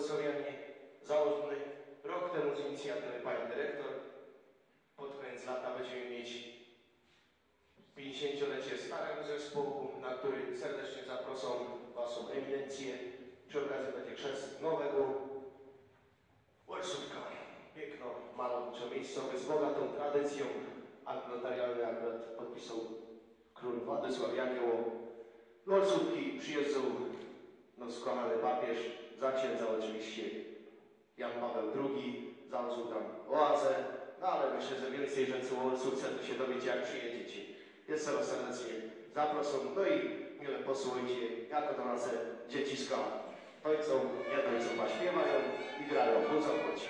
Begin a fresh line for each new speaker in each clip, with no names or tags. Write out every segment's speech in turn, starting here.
Sowianie założonej rok temu z inicjatywy pani dyrektor. Pod koniec lata będziemy mieć 50-lecie starego zespołu, na który serdecznie zaproszą Waszą eminencję. Przy okazji będzie chrzest nowego Warsówka. Piękno, malowniczo miejscowe z bogatą tradycją. Akt notarialny akurat podpisał król Władysław Jagiełło. Warsówki przyjeżdżą no, skochany papież, za oczywiście. Jan Paweł II, założył tam oazę, no ale myślę, że więcej rzeczy o Łelsówce to się dowiecie jak przyjedziecie. Jeszcze raz serdecznie zaproszą, no i mile posłuchajcie, jako to nasze dzieciska ojcom, nie ojcom śpiewają i grają, budzą chodź.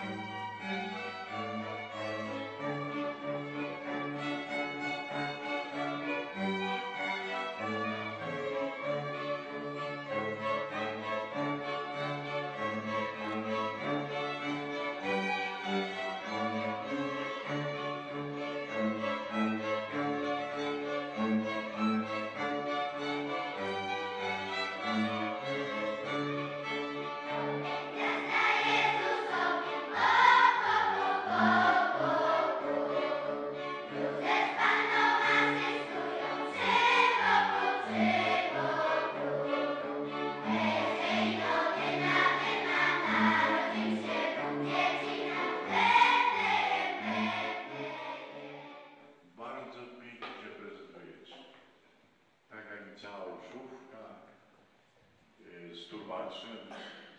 Y, z turbaczem,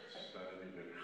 z